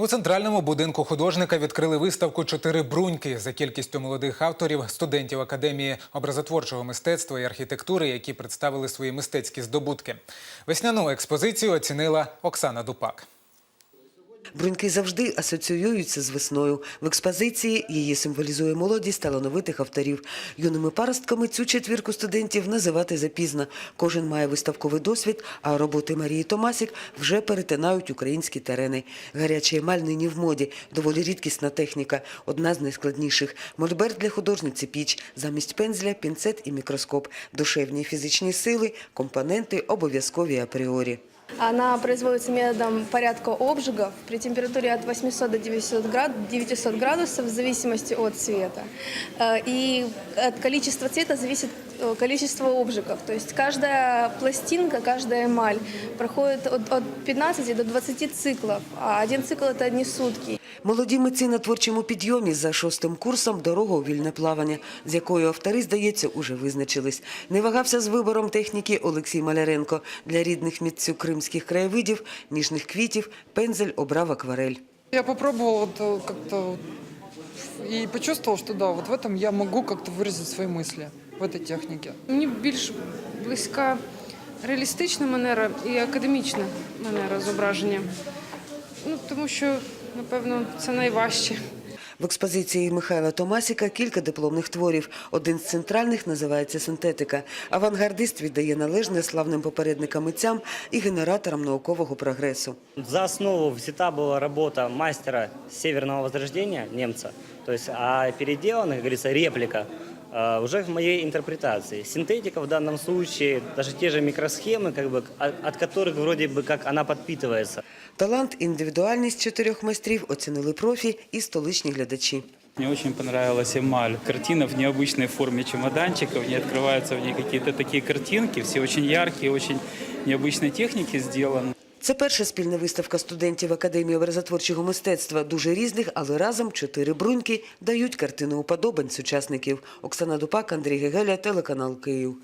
У центральному будинку художника відкрили виставку Чотири бруньки за кількістю молодих авторів, студентів академії образотворчого мистецтва і архітектури, які представили свої мистецькі здобутки. Весняну експозицію оцінила Оксана Дупак. Бруньки завжди асоціюються з весною. В експозиції її символізує молодість талановитих авторів. Юними паростками цю четвірку студентів називати запізно. Кожен має виставковий досвід, а роботи Марії Томасік вже перетинають українські терени. Гарячий емаль нині в моді, доволі рідкісна техніка, одна з найскладніших. Мольберт для художниці піч, замість пензля, пінцет і мікроскоп. Душевні фізичні сили, компоненти обов'язкові апріорі. Она производится методом порядка обжигов при температуре от 800 до 900 град- 900 градусов в зависимости от цвета. Э, И от количества цвета зависит количество обжигов. То есть каждая пластинка, каждая эмаль проходит от, от 15 до 20 циклов, а один цикл – это одни сутки. Молоді митці на творчому підйомі за шостим курсом «Дорога у вільне плавання», з якою автори, здається, уже визначились. Не вагався з вибором техніки Олексій Маляренко. Для рідних митцю кримських краєвидів, ніжних квітів, пензель обрав акварель. Я попробовала вот э, как-то вот и почувствовала, что да, вот в этом я могу как-то выразить свои мысли в этой технике. Мені більш близька реалістична манера і академічна манера зображення. Ну, тому що, напевно, це найважче. В експозиції Михайла Томасіка кілька дипломних творів. Один з центральних називається «Синтетика». Авангардист віддає належне славним попередникам митцям і генераторам наукового прогресу. За основу взята была работа мастера Северного Возрождения, немца. То есть, а переделана, как говорится, реплика э, уже в моей интерпретации. Синтетика в данном случае, даже те же микросхемы, как бы, от, от которых вроде бы как она подпитывается. Талант, індивідуальність чотирьох майстрів оцінили профі і столичні глядачі. Мне очень понравилась эмаль. Картина в необычной форме чемоданчика, в ней открываются в ней какие-то такие картинки, все очень яркие, очень необычной техники сделаны. Це перша спільна виставка студентів Академії образотворчого мистецтва. Дуже різних, але разом чотири бруньки дають картини уподобань сучасників. Оксана Дупак, Андрій Гегеля, телеканал Київ.